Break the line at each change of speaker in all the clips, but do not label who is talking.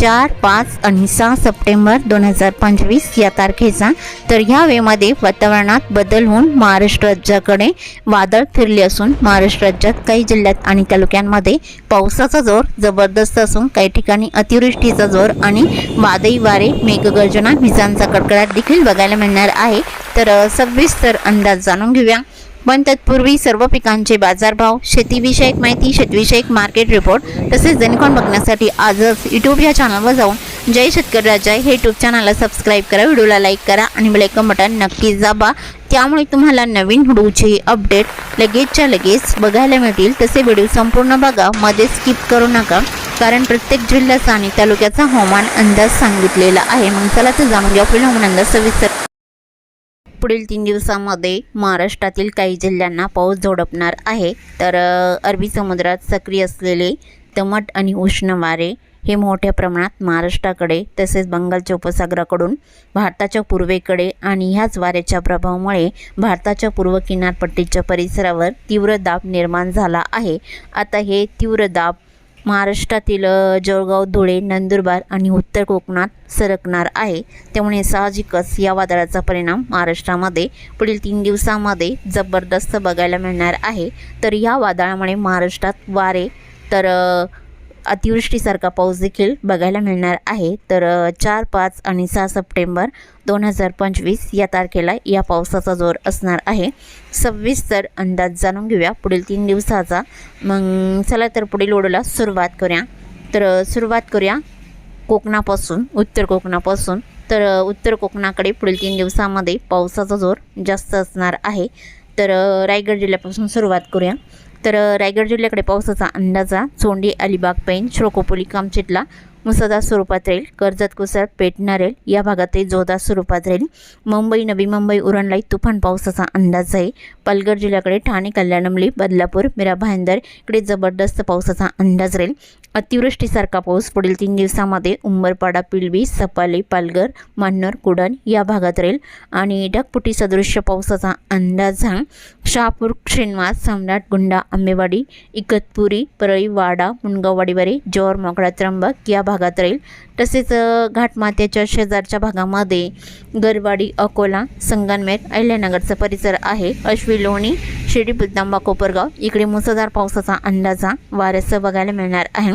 चार पाच आणि सहा सप्टेंबर दोन हजार पंचवीस या तारखेचा. तर ह्या वेळेमध्ये वातावरणात बदल होऊन महाराष्ट्र राज्याकडे वादळ फिरले असून महाराष्ट्र राज्यात काही जिल्ह्यात आणि तालुक्यांमध्ये पावसाचा जोर जबरदस्त असून काही ठिकाणी अतिवृष्टीचा जोर आणि वादळी वारे मेघगर्जना विजांचा कडकडाट देखील बघायला मिळणार आहे. तर सविस्तर अंदाज जाणून घेऊया. पण तत्पूर्वी सर्व पिकांचे बाजारभाव शेतीविषयक माहिती शेतीविषयक मार्केट रिपोर्ट तसेच जेणेकरून बघण्यासाठी आजच यूट्यूब या चॅनलवर जाऊन जय शेतकरी राजा हे यूट्यूब चॅनलला सबस्क्राईब करा व्हिडिओला लाईक करा आणि बेलायकन बटन नक्की दाबा. त्यामुळे तुम्हाला नवीन व्हिडिओचे अपडेट लगेचच्या लगेच बघायला मिळतील. तसे व्हिडिओ संपूर्ण बघा मध्ये स्किप करू नका कारण प्रत्येक जिल्ह्याचा आणि तालुक्याचा हवामान अंदाज सांगितलेला आहे. मग चला तर जाणून घ्या. पुढील हवामान अंदाज सविस्तर. पुढील तीन दिवसामध्ये महाराष्ट्रातील काही जिल्ह्यांना पाऊस झोडपणार आहे. तर अरबी समुद्रात सक्रिय असलेले दमट आणि उष्ण वारे हे मोठ्या प्रमाणात महाराष्ट्राकडे तसेच बंगालच्या उपसागराकडून भारताच्या पूर्वेकडे आणि ह्याच वाऱ्याच्या प्रभावामुळे भारताच्या पूर्व किनारपट्टीच्या परिसरावर तीव्र दाब निर्माण झाला आहे. आता हे तीव्र दाब महाराष्ट्रातील जळगाव धुळे नंदुरबार आणि उत्तर कोकणात सरकणार आहे. त्यामुळे साहजिकच या वादळाचा परिणाम महाराष्ट्रामध्ये पुढील तीन दिवसामध्ये जबरदस्त बघायला मिळणार आहे. तर या वादळामुळे महाराष्ट्रात वारे तर अतिवृष्टीसारखा पाऊस देखील बघायला मिळणार आहे. तर चार पाच आणि सहा सप्टेंबर दोन हजार पंचवीस या तारखेला या पावसाचा जोर असणार आहे. सव्वीस तर अंदाज जाणून घेऊया. पुढील तीन दिवसाचा. मग चला तर पुढील ओढूला सुरुवात करूया. तर सुरुवात करूया कोकणापासून उत्तर कोकणापासून. तर उत्तर कोकणाकडे पुढील तीन दिवसामध्ये पावसाचा जोर जास्त असणार आहे. तर रायगड जिल्ह्यापासून सुरुवात करूया. तर रायगड जिल्ह्याकडे पावसाचा अंदाजा चोंडी अलिबाग पैन श्रोकोपोली कामचितला मुसळधार स्वरूपात राहील. कर्जत कुसळ पेटणार राहील या भागातही जोरदार स्वरूपात राहील. मुंबई नवी मुंबई उरणलाई तुफान पावसाचा अंदाज आहे. पालघर जिल्ह्याकडे ठाणे कल्याणमली बदलापूर मिरा भायंदर इकडे जबरदस्त पावसाचा अंदाज राहील. अतिवृष्टीसारखा पाऊस पुढील तीन दिवसामध्ये उंबरपाडा पिलवी सपाली पालघर मान्नर कुडण या भागात राहील. आणि ढगपुटी सदृश्य पावसाचा अंदाज हा शहापूर श्रीनिवास सम्राट गुंडा आंबेवाडी इकतपुरी परळी वाडा मुनगाववाडीवारी जोर मोकळा त्र्यंबक या भागात राहील. तसेच घाटमात्याच्या शेजारच्या भागामध्ये गरवाडी अकोला संगनमेर अहिल्यानगरचा परिसर आहे. अश्वी लोणी शिर्डी बुद्धांबा कोपरगाव इकडे मुसळधार पावसाचा अंदाजा वाऱ्यासह बघायला मिळणार आहे.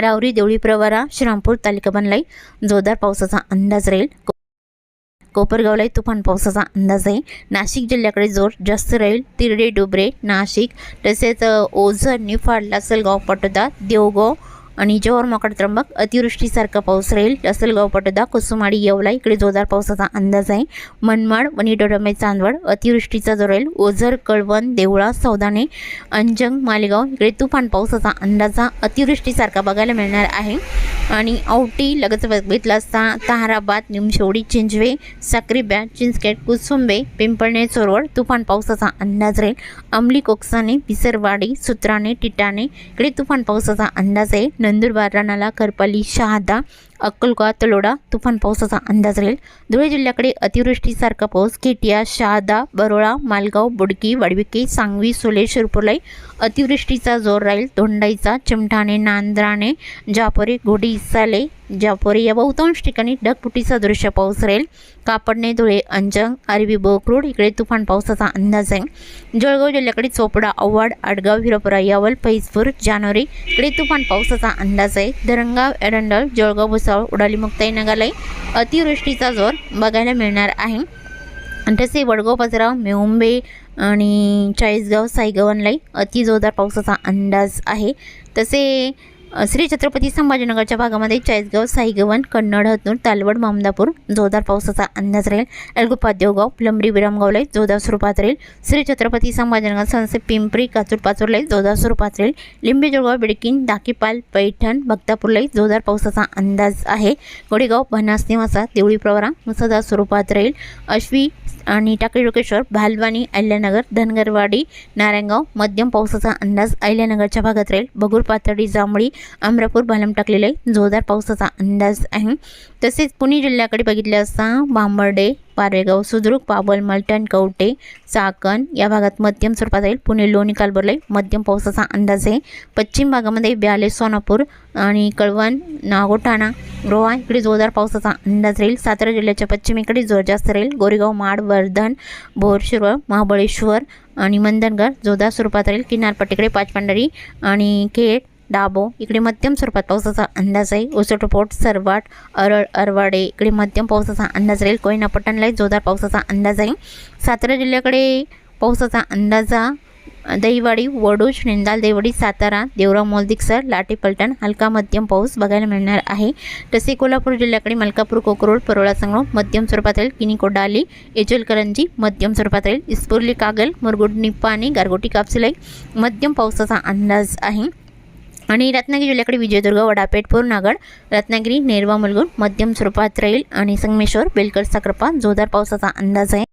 रावरी देवळी प्रवारा श्रीरामपूर तालुका बनलाई जोरदार पावसाचा अंदाज राहील. को- कोपरगावलाही तुफान पावसाचा अंदाज आहे. नाशिक जिल्ह्याकडे जोर जास्त राहील. तिरडे डुबरे नाशिक तसेच ओझर निफाड लासलगाव पटोदा देवगाव आणि जव्हार मोकड त्र्यंबक अतिवृष्टीसारखा पाऊस राहील. लासलगाव पटोदा कुसुमाडी येवला इकडे जोरदार पावसाचा अंदाज आहे. मनमाड वणी डोडमे चांदवड अतिवृष्टीचा जोर राहील. ओझर कळवण देवळा सौदाने अंजंग मालेगाव इकडे तुफान पावसाचा अंदाज हा अतिवृष्टीसारखा बघायला मिळणार आहे. आणि औटी लगेच बघितला असता ताहराबाद निमशेवडी चिंचवे साक्रीब्या चिंचखेड कुसुंबे पिंपळणे चोरवड तुफान पावसाचा अंदाज राहील. अंमली कोकसाने पिसरवाडी सुत्राणे टिटाणे इकडे तुफान पावसाचा अंदाज आहे. नंदुरबार राणाला करपाली. शहादा अक्कलकोवा तलोडा तुफान पावसाचा अंदाज राहील. धुळे जिल्ह्याकडे अतिवृष्टीसारखा पाऊस केटिया शहादा बरोळा मालगाव बुडकी वाडविके सांगवी सोले शिरपुलाई अतिवृष्टीचा जोर राहील. धोंडाईचा चिमठाणे नांद्राणे जापोरे घोडी इसाले जापोरे या बहुतांश ठिकाणी ढगपुटीचा दृश्य पाऊस राहील. कापडणे धुळे अंजंग आरवी बोकरूड इकडे तुफान पावसाचा अंदाज आहे. जळगाव जिल्ह्याकडे चोपडा आव्हाड आडगाव हिरोपुरा यावल फैजपूर जानोरी इकडे तुफान पावसाचा अंदाज आहे. धरणगाव एरंडल जळगाव भुसावळ उडाली मुक्ताई नगालाई. अतिवृष्टीचा जोर बघायला मिळणार आहे. तसे वडगाव पजराव मेहुंबे आणि चाळीसगाव साईगवनलाई अति जोरदार पावसाचा अंदाज आहे. तसे श्री छत्रपती संभाजीनगरच्या भागामध्ये चाळीसगाव साईगवन कन्नड हतनूर तालवड मामदापूर जोरदार पावसाचा अंदाज राहील. अलगुप्पा देवगाव प्लंबरी विरामगावलाई जोरदार स्वरूपात राहील. श्री छत्रपती संभाजीनगर संसे पिंपरी काचूर पाचूरलाई जोरदार स्वरूपात राहील. लिंबे जोडगाव बिडकीन दाकीपाल पैठण भक्तापूरलाई जोरदार पावसाचा अंदाज आहे. गोडेगाव भनास निवासा देवळी प्रवरा मुसळधार स्वरूपात राहील. अश्वी आणि टाकळी लोकेश्वर भालवानी अहिल्यानगर धनगरवाडी नारायणगाव मध्यम पावसाचा अंदाज अहिल्यानगरच्या भागात राहील. बगूर पातळी जांभळी अमरापूर भालम टाकलेलं आहे. जोरदार पावसाचा अंदाज आहे. तसेच पुणे जिल्ह्याकडे बघितले असता बांबर्डे पारेगाव सुद्रुक पाबल मलटण कवटे चाकण या भागात मध्यम स्वरूपात राहील पुणे लोणी कालबर्ले मध्यम पावसाचा अंदाज आहे. पश्चिम भागामध्ये ब्याले सोनापूर आणि कळवण नागोठाणा रोहा इकडे जोरदार पावसाचा अंदाज राहील. सातारा जिल्ह्याच्या पश्चिमेकडे जोर जास्त राहील. गोरेगाव माड वर्धन भोरशिरवळ महाबळेश्वर आणि मंदनगड जोरदार स्वरूपात राहील. किनारपट्टीकडे पाचपांढरी आणि खेड डाबो. इकडे मध्यम स्वरूपात पावसाचा अंदाज आहे. उसटपोट सरवाट अरळ अरवाडे. इकडे मध्यम पावसाचा अंदाज राहील. कोयना पट्टणला जोरदार पावसाचा अंदाज आहे. सातारा जिल्ह्याकडे पावसाचा अंदाजा दहीवाडी वडूज निंदाल देवडी सातारा देवराव मोलदिकसर लाटे पलटण हलका मध्यम पाऊस बघायला मिळणार आहे. तसे कोल्हापूर जिल्ह्याकडे मलकापूर कोकरोड परोळा संगम मध्यम स्वरूपात राहील. किनी कोडाली मध्यम स्वरूपात राहील. इस्पुर्ली कागल मुरगुड निप्पाणी गारगोटी कापसिलाई मध्यम पावसाचा अंदाज आहे. आणि रत्नागिरी जिल्ह्याकडे विजयदुर्ग वडापेठ पूर्णागड रत्नागिरी नेरवा मुलगुण मध्यम स्वरूपात राहील आणि संगमेश्वर बेलकरचा कृपा जोरदार पावसाचा अंदाज आहे.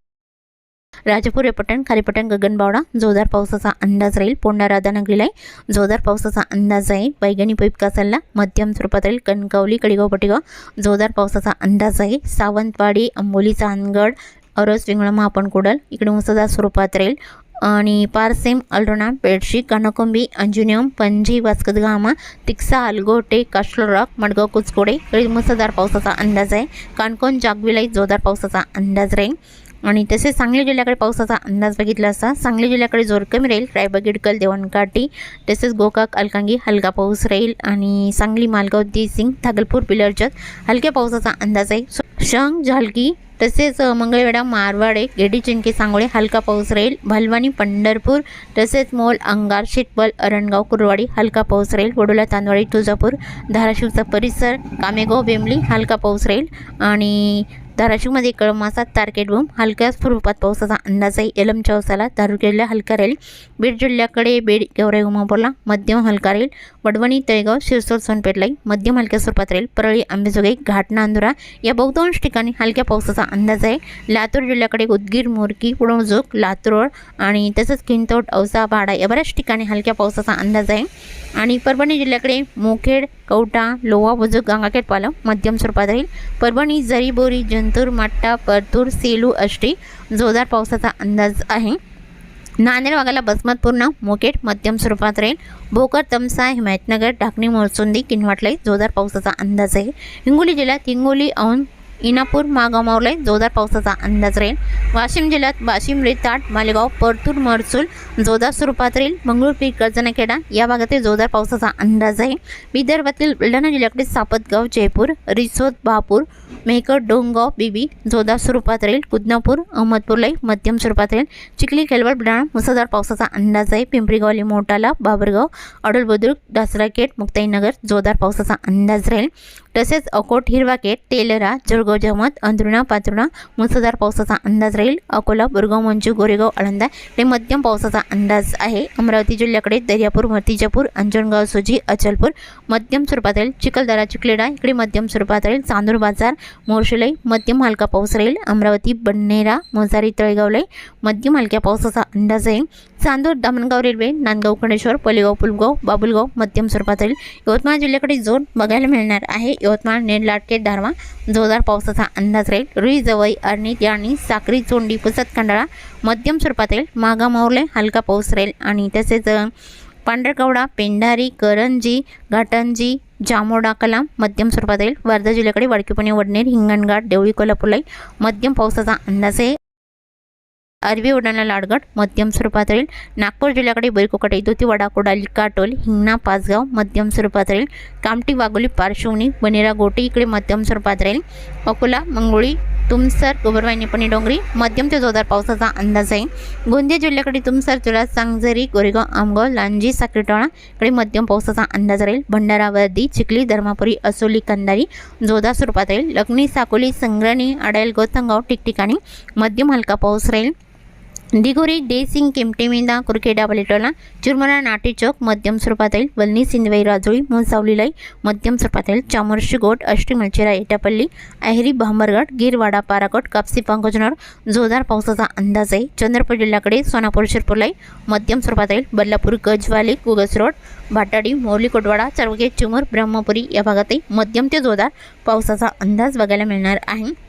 राजापूर रेपटण खारीपटण गगनबावडा जोरदार पावसाचा अंदाज राहील पोंडा राधानगरीला आहे जोरदार पावसाचा अंदाज आहे. वैगणी पैप सल्ला मध्यम स्वरूपात राहील कणकवली कडेगाव पटेगाव जोरदार पावसाचा अंदाज आहे. सावंतवाडी अंबोली चांदगड अरस विंगळ महापण कुडल इकडे मुसळधार स्वरूपात राहील आणि पारसेम अल्रोना बेडशी कनकोंबी अंजुनियम पणजी वास्कदगामा तिक्सा अलगोटे काश्लरॉक मडगाव कुचकोडे मुसळधार पावसाचा अंदाज आहे. काणकोण जागविलाई जोरदार पावसाचा अंदाज राहील. आणि तसेच सांगली जिल्ह्याकडे पावसाचा अंदाज बघितला असता सांगली जिल्ह्याकडे जोर कमी राहील. रायबगिडकल देवणकाठी तसेच गोकाक अलकांगी हलका पाऊस राहील. आणि सांगली मालगाव देसिंग थागलपूर पिलरजत हलक्या पावसाचा अंदाज आहे. शंख झालकी तसेच अ, मंगळवेढा मारवाडे गेडीचिंके सांगोळे हलका पाऊस राहील भलवानी पंढरपूर तसेच मोल अंगार शिटपल अरणगाव कुरवाडी हलका पाऊस राहील वडोला तांदवाडी तुळजापूर धाराशिवचा परिसर कामेगाव बेंबली हलका पाऊस राहील आणि धाराशिवमध्ये कळमासा तारकेटबूम हलक्या स्वरूपात पावसाचा अंदाज आहे एलम चौसाला तालुक्याला हलका राहील. बीड जिल्ह्याकडे बीड गेवराई उमापूरला मध्यम हलका राहील. वडवणी तळेगाव शिरसोर सोनपेठलाई मध्यम हलक्या स्वरूपात राहील. परळी आंबेजोगाई घाट नांदुरा या बहुतांश ठिकाणी हलक्या पावसाचा अंदाज आहे. लातूर जिल्ह्याकडे उदगीर मोरकी पुणोजोक लातूर आणि तसंच किंतोट औसा भाडा या बऱ्याच ठिकाणी हलक्या पावसाचा अंदाज आहे. आणि परभणी जिल्ह्याकडे मोखेड कवटा लोहा बुजुर्ग गंगाखेड पालम मध्यम स्वरूपात राहील. परभणी जरीबोरी जंतूर मट्टा परतूर सेलू अष्टी जोरदार पावसाचा अंदाज आहे. नांदेड वागाला बसमतपूर्ण मोकेट मध्यम स्वरूपात राहील. भोकर तमसा हिमायतनगर ढाकणी मोरसुंदी किनवाटलाई जोरदार पावसाचा अंदाज आहे. हिंगोली जिल्ह्यात हिंगोली औंध इनापूर मागामावले जोरदार पावसाचा अंदाज राहील. वाशिम जिल्ह्यात वाशिम रेताट मालेगाव परतूर मरसूल जोरदार स्वरूपात राहील. मंगळूरपीर कर्जनखेडा या भागातील जोरदार पावसाचा अंदाज आहे. विदर्भातील बुलढाणा जिल्ह्याकडे सापतगाव जयपूर रिसोद बहापूर मेहकर डोंगाव बिबी जोरदार स्वरूपात राहील. कुदनापूर अहमदपूरलाई मध्यम स्वरूपात राहील. चिखली खेलवड बुलढाणा मुसळधार पावसाचा अंदाज आहे. पिंपरीगावली मोटाला बाबरगाव अडल बुद्रुक दासराकेट मुक्ताईनगर जोरदार पावसाचा अंदाज राहील. तसेच अकोट हिरवाकेट तेलरा जळगाव जमत अंधरुणा पाचरुणा मुसळधार पावसाचा अंदाज राहील. अकोला बुरगाव मंजू गोरेगाव आळंदा हे मध्यम पावसाचा अंदाज आहे. अमरावती जिल्ह्याकडे दर्यापूर मतीजापूर अंजनगाव सुजी अचलपूर मध्यम स्वरूपात राहील. चिखलदरा चिखलेडा इकडे मध्यम स्वरूपात राहील. चांदूर बाजार मोर्शुलाई मध्यम हलका पाऊस राहील. अमरावती बन्नेरा मोजारी तळेगावलाई मध्यम हलक्या पावसाचा अंदाज आहे. चांदूर दामणगाव रेल्वे नांदगाव कणेश्वर पलेगाव पुलगाव बाबुलगाव मध्यम स्वरूपात राहील. यवतमाळ जिल्ह्याकडे जोर बघायला मिळणार आहे. यवतमाळ नेरलाटके दारवा जोरदार पावसाचा अंदाज राहील. रुई जवई अर्णी याणी साक्री चोंडी पुसत खंडाळा मध्यम स्वरूपात राहील मागा हलका पाऊस राहील. आणि तसेच पांढरकवडा पेंढारी करंजी घाटंजी जामोडा कलाम मध्यम स्वरूपात राहील वर्धा जिल्ह्याकडे वडकीपुणे वडनेर हिंगणघाट देवळी कोल्हापूरलाई मध्यम पावसाचा अंदाज आहे. अरबी उड्डाणा लाडगड मध्यम स्वरूपात राहील नागपूर जिल्ह्याकडे बैरकोकटे दुतीवाडा कोडाली काटोल हिंगणा पाचगाव मध्यम स्वरूपात राहील कामठी वाघोली पार्श्वनी बनेरा गोटे इकडे मध्यम स्वरूपात राहील अकोला मंगोळी तुमसर गोबरवाई निपणी डोंगरी मध्यम ते जोरदार पावसाचा अंदाज आहे. गोंदिया जिल्ह्याकडे तुमसर तुला सांगझरी गोरेगाव आमगाव लांजी साखरेटोळा इकडे मध्यम पावसाचा अंदाज राहील. भंडारा वर्दी चिखली धर्मापुरी असोली कंदारी जोरदार स्वरूपात राहील लग्नी साकोली संग्रणी अडायल गोतंगाव ठिकठिकाणी मध्यम हलका पाऊस राहील. दिगोरी देसिंग किमटेमिंदा कुरखेडा पलिटोला चुरमरा नाटे चौक मध्यम स्वरूपातील वलनी सिंधवाई राजोळी मोसावलीलाई मध्यम स्वरूपातील चामोर्शी गोट अष्टमलचेरा एटापल्ली अहेरी भांबरगड गिरवाडा पाराकोट कापसी पंकजनर जोरदार पावसाचा अंदाज आहे. चंद्रपूर जिल्ह्याकडे सोनापूर शिरपूरलाई मध्यम स्वरूपातील बल्लापूर गजवाली कुगस रोड भाटाडी मोरली कोटवाडा चरवगे चिमूर ब्रह्मपुरी या भागातही मध्यम ते जोरदार पावसाचा अंदाज बघायला मिळणार आहे.